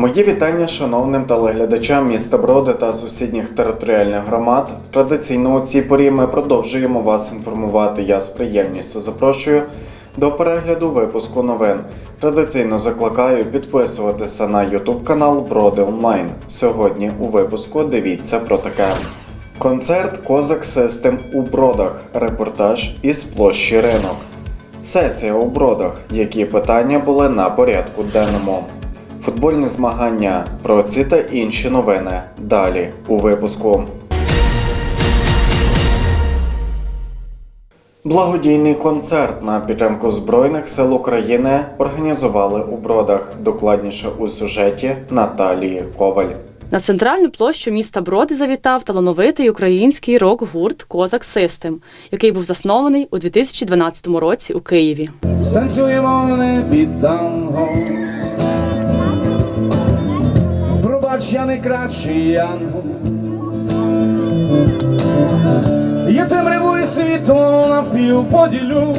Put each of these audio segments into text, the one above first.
Мої вітання шановним телеглядачам міста Броди та сусідніх територіальних громад. Традиційно у цій порі ми продовжуємо вас інформувати. Я з приємністю запрошую до перегляду випуску новин. Традиційно закликаю підписуватися на YouTube канал Броди Онлайн. Сьогодні у випуску дивіться про таке. Концерт Козак Систем у Бродах. Репортаж із площі ринок. Сесія у Бродах. Які питання були на порядку денному. Футбольні змагання про ці та інші новини. Далі у випуску. Благодійний концерт на підтримку Збройних сил України організували у Бродах. Докладніше у сюжеті Наталії Коваль. На центральну площу міста Броди завітав талановитий український рок-гурт Козак Систем, який був заснований у 2012 році у Києві. Станцюємо в небі танго. Пробач, я не кращий янгол. Я темряву і світло навпіл поділю.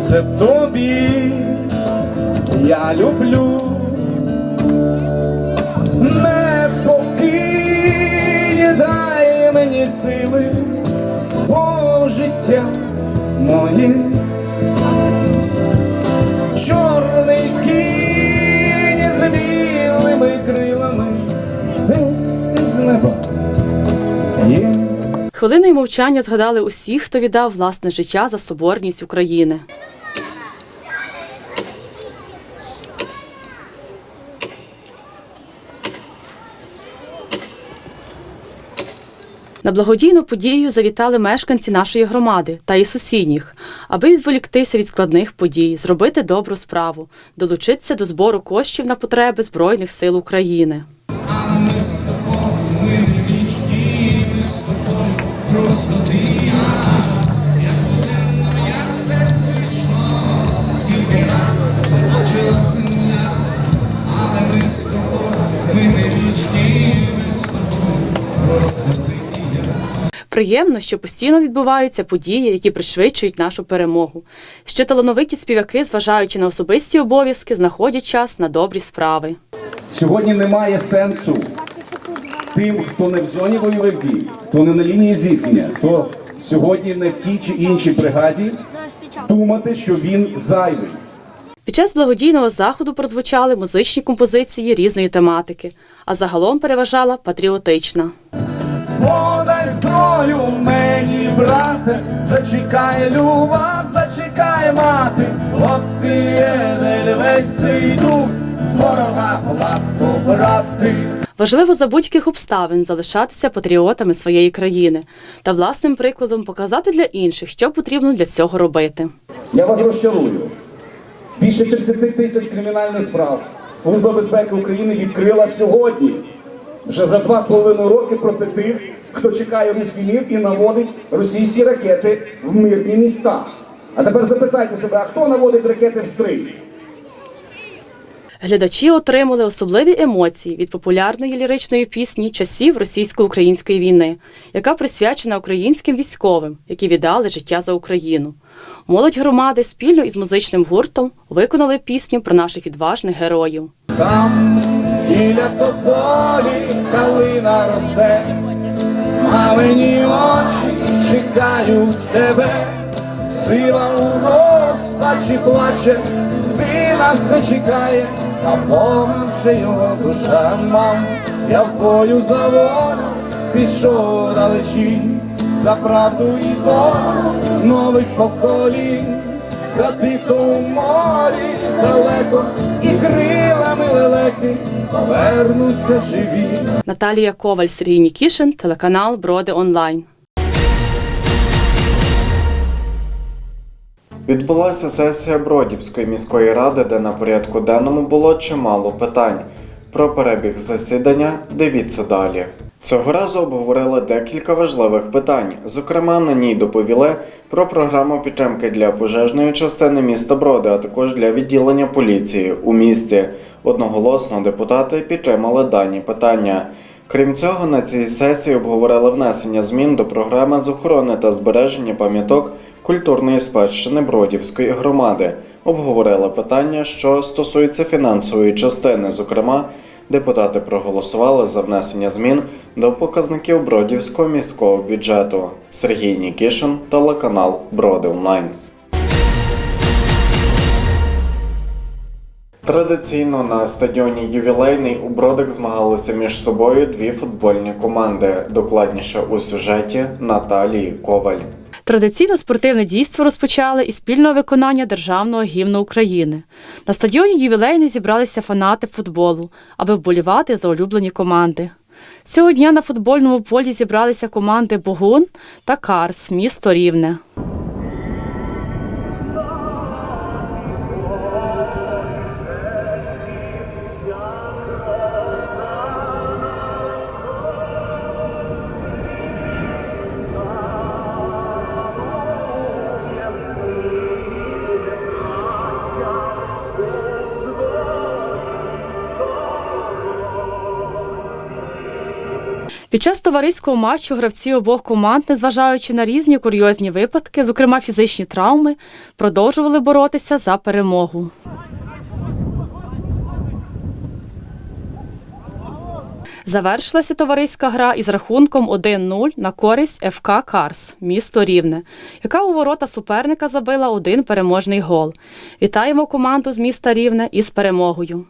Це тобі я люблю. Не покинь, дай мені сили, бо життя моє Хвилиною мовчання згадали усіх, хто віддав власне життя за соборність України. На благодійну подію завітали мешканці нашої громади та і сусідніх, аби відволіктися від складних подій, зробити добру справу, долучитися до збору коштів на потреби Збройних сил України. Приємно, що постійно відбуваються події, які пришвидшують нашу перемогу. Ще талановиті співаки, зважаючи на особисті обов'язки, знаходять час на добрі справи. Сьогодні немає сенсу тим, хто не в зоні бойових дій, хто не на лінії зіткнення, хто сьогодні не в тій чи іншій бригаді, думати, що він зайвий. Під час благодійного заходу прозвучали музичні композиції різної тематики, а загалом переважала патріотична. Подай зброю мені, брате, зачекає люба, зачекає мати, хлопці не єдельвеці йдуть, з ворога лапу брати. Важливо за будь-яких обставин залишатися патріотами своєї країни та власним прикладом показати для інших, що потрібно для цього робити. Я вас розчарую. Більше 30 тисяч кримінальних справ Служба безпеки України відкрила сьогодні. Вже за два з половиною роки проти тих, хто чекає руський мір і наводить російські ракети в мирні міста. А тепер запитайте себе, а хто наводить ракети в стрий? Глядачі отримали особливі емоції від популярної ліричної пісні часів російсько-української війни, яка присвячена українським військовим, які віддали життя за Україну. Молодь громади спільно із музичним гуртом виконали пісню про наших відважних героїв. Там біля тополі калина росте, мамині очі чекають тебе, сила у розпачі плаче, сина все чекає, а поможе його душа мам. Я в бою за волю пішов далечі, за правду і долю нових поколінь. За тих, хто у морі далеко і крилами лелеки повернуться живі. Наталія Коваль, Сергій Нікішин, телеканал Броди Онлайн. Відбулася сесія Бродівської міської ради, де на порядку денному було чимало питань. Про перебіг засідання дивіться далі. Цього разу обговорили декілька важливих питань. Зокрема, на ній доповіли про програму підтримки для пожежної частини міста Броди, а також для відділення поліції у місті. Одноголосно депутати підтримали дані питання. Крім цього, на цій сесії обговорили внесення змін до програми з охорони та збереження пам'яток культурної спадщини Бродівської громади. Обговорили питання, що стосуються фінансової частини. Зокрема, депутати проголосували за внесення змін до показників Бродівського міського бюджету. Сергій Нікішин, телеканал Броди Онлайн. Традиційно на стадіоні Ювілейний у Бродик змагалися між собою дві футбольні команди. Докладніше у сюжеті Наталії Коваль. Традиційно спортивне дійство розпочали із спільного виконання державного гімну України. На стадіоні ювілейний зібралися фанати футболу, аби вболівати за улюблені команди. Цього дня на футбольному полі зібралися команди Богун та Карс, місто Рівне. Під час товариського матчу гравці обох команд, незважаючи на різні курйозні випадки, зокрема фізичні травми, продовжували боротися за перемогу. Завершилася товариська гра із рахунком 1-0 на користь ФК Карс, місто Рівне, яка у ворота суперника забила один переможний гол. Вітаємо команду з міста Рівне із перемогою.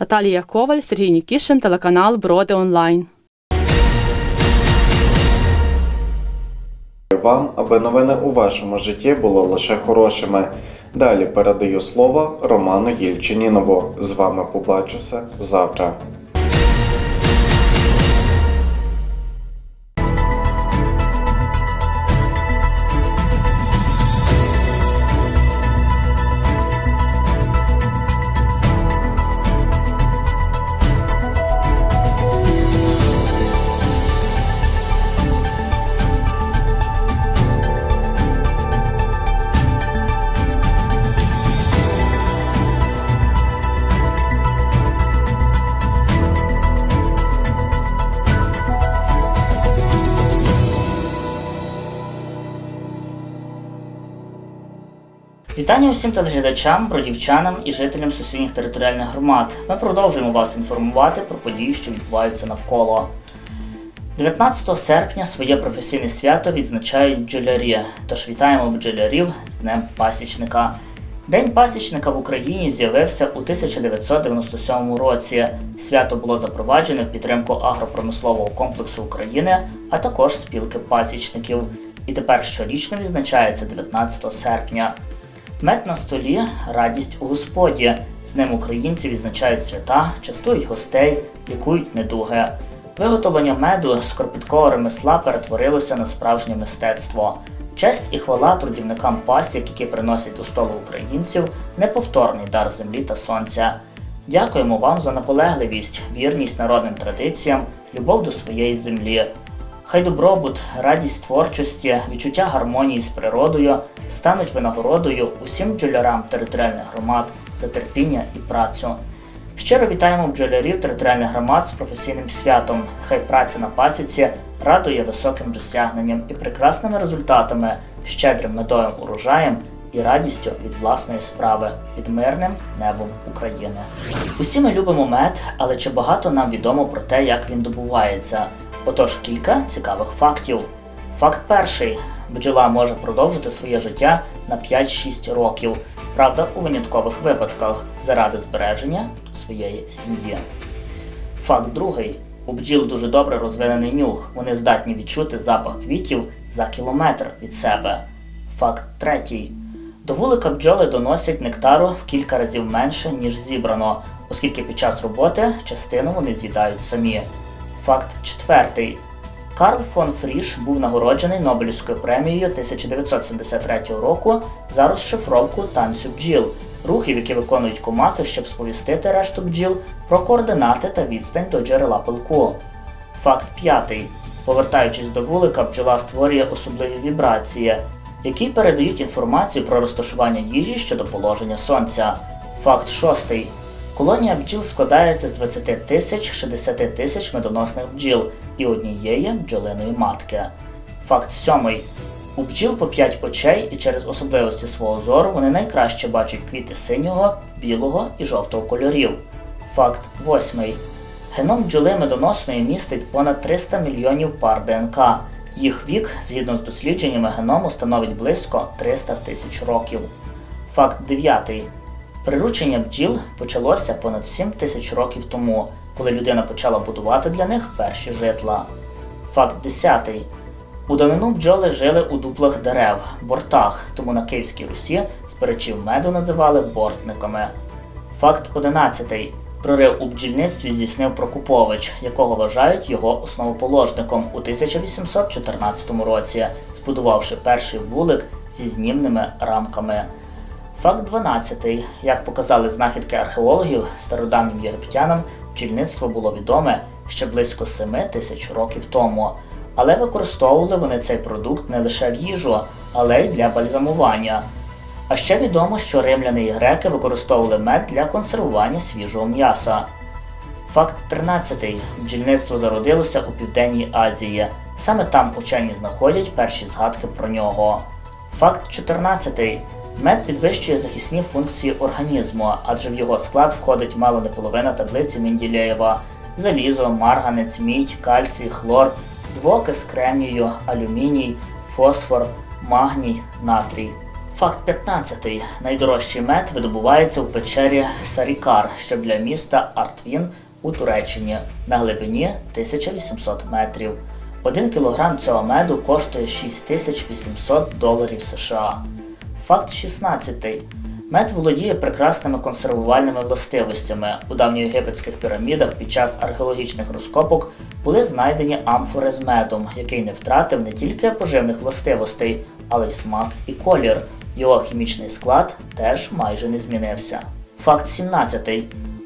Наталія Коваль, Сергій Нікішин, телеканал Броди Онлайн. Вам, аби новини у вашому житті були лише хорошими. Далі передаю слово Роману Єльчинінову. З вами побачуся завтра. Вітання усім телеглядачам, бродівчанам і жителям сусідніх територіальних громад. Ми продовжуємо вас інформувати про події, що відбуваються навколо. 19 серпня своє професійне свято відзначають бджолярі. Тож вітаємо бджолярів з Днем Пасічника. День пасічника в Україні з'явився у 1997 році. Свято було запроваджене в підтримку агропромислового комплексу України, а також спілки пасічників. І тепер щорічно відзначається 19 серпня. Мед на столі радість у господі. З ним українці відзначають свята, частують гостей, лікують недуги. Виготовлення меду з кропіткого ремесла перетворилося на справжнє мистецтво. Честь і хвала трудівникам пасік, які приносять до столу українців, неповторний дар землі та сонця. Дякуємо вам за наполегливість, вірність народним традиціям, любов до своєї землі. Хай добробут, радість творчості, відчуття гармонії з природою стануть винагородою усім бджолярам територіальних громад за терпіння і працю. Щиро вітаємо бджолярів територіальних громад з професійним святом. Хай праця на пасіці радує високим досягненням і прекрасними результатами, щедрим медовим урожаєм і радістю від власної справи під мирним небом України. Усі ми любимо мед, але чи багато нам відомо про те, як він добувається? Отож, кілька цікавих фактів. Факт перший: бджола може продовжити своє життя на 5-6 років, правда, у виняткових випадках заради збереження своєї сім'ї. Факт другий: у бджіл дуже добре розвинений нюх. Вони здатні відчути запах квітів за кілометр від себе. Факт третій. До вулика бджоли доносять нектару в кілька разів менше, ніж зібрано, оскільки під час роботи частину вони з'їдають самі. Факт четвертий. Карл фон Фріш був нагороджений Нобелівською премією 1973 року за розшифровку танцю бджіл, рухів, які виконують комахи, щоб сповістити решту бджіл про координати та відстань до джерела пилку. Факт п'ятий. Повертаючись до вулика, бджола створює особливі вібрації, які передають інформацію про розташування їжі щодо положення сонця. Факт шостий. Колонія бджіл складається з 20 тисяч 60 тисяч медоносних бджіл і однієї бджолиної матки. Факт сьомий. У бджіл по 5 очей, і через особливості свого зору вони найкраще бачать квіти синього, білого і жовтого кольорів. Факт восьмий. Геном бджоли медоносної містить понад 300 мільйонів пар ДНК. Їх вік, згідно з дослідженнями геному, становить близько 300 тисяч років. Факт 9. Приручення бджіл почалося понад 7 тисяч років тому, коли людина почала будувати для них перші житла. Факт 10. У давнину бджоли жили у дуплах дерев, бортах, тому на Київській Русі збирачів меду називали бортниками. Факт 11. Прорив у бджільництві здійснив Прокупович, якого вважають його основоположником у 1814 році, збудувавши перший вулик зі знімними рамками. Факт 12. Як показали знахідки археологів, стародавнім єгиптянам бджільництво було відоме ще близько 7 тисяч років тому. Але використовували вони цей продукт не лише в їжу, але й для бальзамування. А ще відомо, що римляни і греки використовували мед для консервування свіжого м'яса. Факт 13. Бджільництво зародилося у Південній Азії. Саме там учені знаходять перші згадки про нього. Факт 14. Мед підвищує захисні функції організму, адже в його склад входить мало не половина таблиці Менділеєва – залізо, марганець, мідь, кальцій, хлор, двокис кремнію, алюміній, фосфор, магній, натрій. Факт 15. Найдорожчий мед видобувається у печері Сарікар, що біля міста Артвін у Туреччині на глибині 1800 метрів. Один кілограм цього меду коштує 6800 доларів США. Факт 16. Мед володіє прекрасними консервувальними властивостями. У давньоєгипетських пірамідах під час археологічних розкопок були знайдені амфори з медом, який не втратив не тільки поживних властивостей, але й смак і колір. Його хімічний склад теж майже не змінився. Факт 17.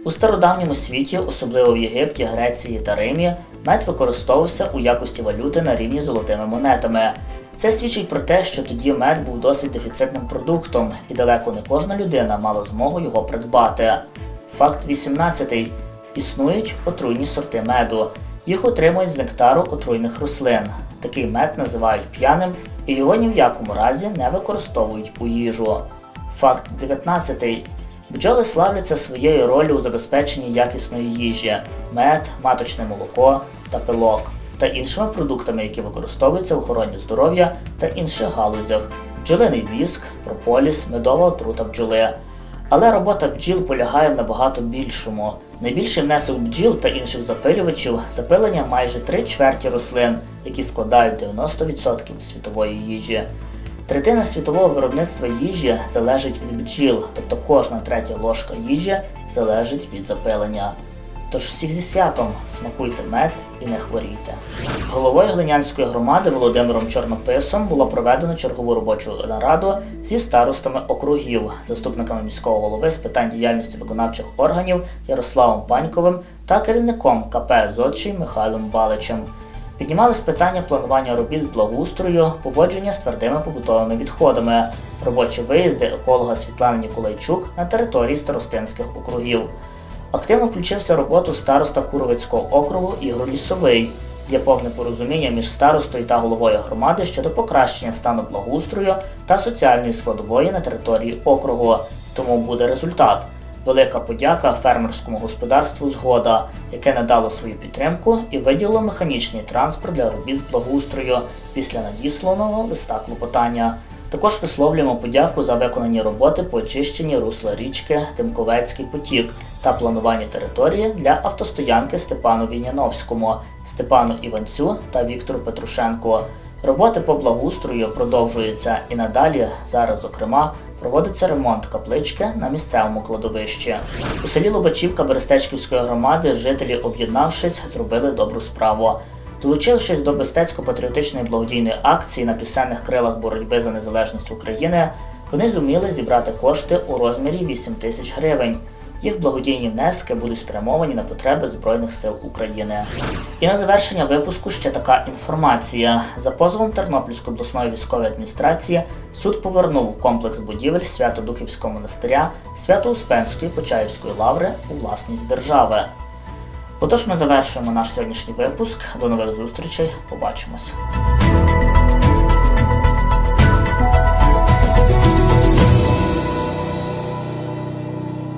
У стародавньому світі, особливо в Єгипті, Греції та Римі, мед використовувався у якості валюти на рівні золотими монетами. Це свідчить про те, що тоді мед був досить дефіцитним продуктом, і далеко не кожна людина мала змогу його придбати. Факт 18. Існують отруйні сорти меду. Їх отримують з нектару отруйних рослин. Такий мед називають п'яним і його ні в якому разі не використовують у їжу. Факт 19. Бджоли славляться своєю ролью у забезпеченні якісної їжі, мед, маточне молоко та пилок та іншими продуктами, які використовуються в охороні здоров'я та інших галузях, бджолиний віск, прополіс, медова отрута бджоли. Але робота бджіл полягає в набагато більшому. Найбільший внесок бджіл та інших запилювачів запилення майже три чверті рослин, які складають 90% світової їжі. Третина світового виробництва їжі залежить від бджіл, тобто кожна третя ложка їжі залежить від запилення. Тож всіх зі святом смакуйте мед і не хворійте. Головою Глинянської громади Володимиром Чорнописом було проведено чергову робочу нараду зі старостами округів, заступниками міського голови з питань діяльності виконавчих органів Ярославом Паньковим та керівником КП «Зодчий» Михайлом Баличем. Піднімались питання планування робіт з благоустрою, поводження з твердими побутовими відходами, робочі виїзди еколога Світлани Ніколайчук на території старостинських округів. Активно включився в роботу староста Куровицького округу Ігор Лісовий. Є повне порозуміння між старостою та головою громади щодо покращення стану благоустрою та соціальної складової на території округу. Тому буде результат. Велика подяка фермерському господарству Згода, яке надало свою підтримку і виділило механічний транспорт для робіт з благоустрою після надісланого листа клопотання. Також висловлюємо подяку за виконані роботи по очищенні русла річки Тимковецький потік та плануванні території для автостоянки Степану Віняновському, Степану Іванцю та Віктору Петрушенку. Роботи по благоустрою продовжуються і надалі. Зараз, зокрема, проводиться ремонт каплички на місцевому кладовищі. У селі Лобачівка Берестечківської громади жителі, об'єднавшись, зробили добру справу. Долучившись до мистецько-патріотичної благодійної акції на пісенних крилах боротьби за незалежність України, вони зуміли зібрати кошти у розмірі 8 тисяч гривень. Їх благодійні внески будуть спрямовані на потреби Збройних сил України. І на завершення випуску ще така інформація. За позовом Тернопільської обласної військової адміністрації суд повернув комплекс будівель Свято-Духівського монастиря Свято-Успенської Почаївської лаври у власність держави. Отож, ми завершуємо наш сьогоднішній випуск. До нових зустрічей. Побачимось.